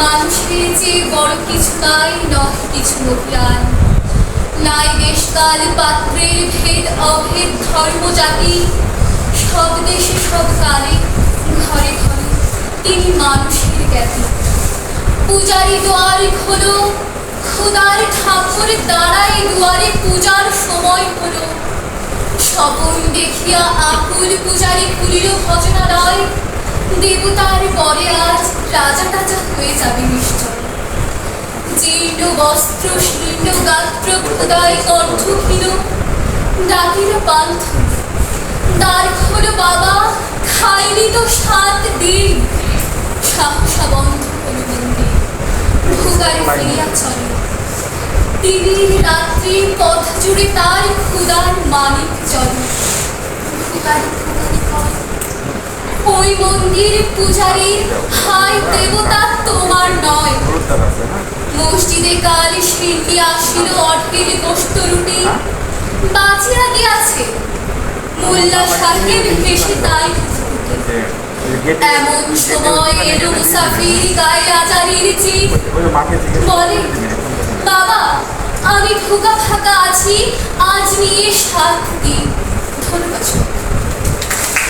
মানুষের যে বড় কিছু নাই নয় কিছু মহিয়ান নাই দেশকাল পাত্রের ভেদ অভেদ ধর্ম জাতি। সব দেশে সব কালে ঘরে ঘরে তিনি মানুষের জ্ঞাতি। পূজারি দুয়ার খোলো, খুদার ঠাকুর দাঁড়ায় দুয়ারে পূজার সময় হলো। স্বপন দেখিয়া আকুল পূজারি খুলিল ভজনালয়, দেবতার পরে রাজা টাজা হয়ে যাবে নিশ্চয় জীর্ণ বস্ত্র শীর্ণ গাত্র ক্ষুদায় কণ্ঠহীন ডাকিল দ্বার বাবা খাইনি তো সাত দিন সাহসা বন্ধ হলো মন্দির ভুগারে ফিরিয়া চলে দিনের রাত্রি পথ জুড়ে তার ক্ষুদার মানিক চলে ওই মন্দির পূজারীর দেবতা তোমার নয়। মসজিদে কাল শিল্পী আসিল অর্থের গোস্ত রুটি বাঁচিয়া গিয়াছে মোল্লা সাহেব হেসে তাই। এমন সময় এলো মুসাফির গায়ে আচারির বলে, বাবা, আমি ভুকা ফাঁকা আছি, আজ নিয়ে সাত দিন ধন্যবাদ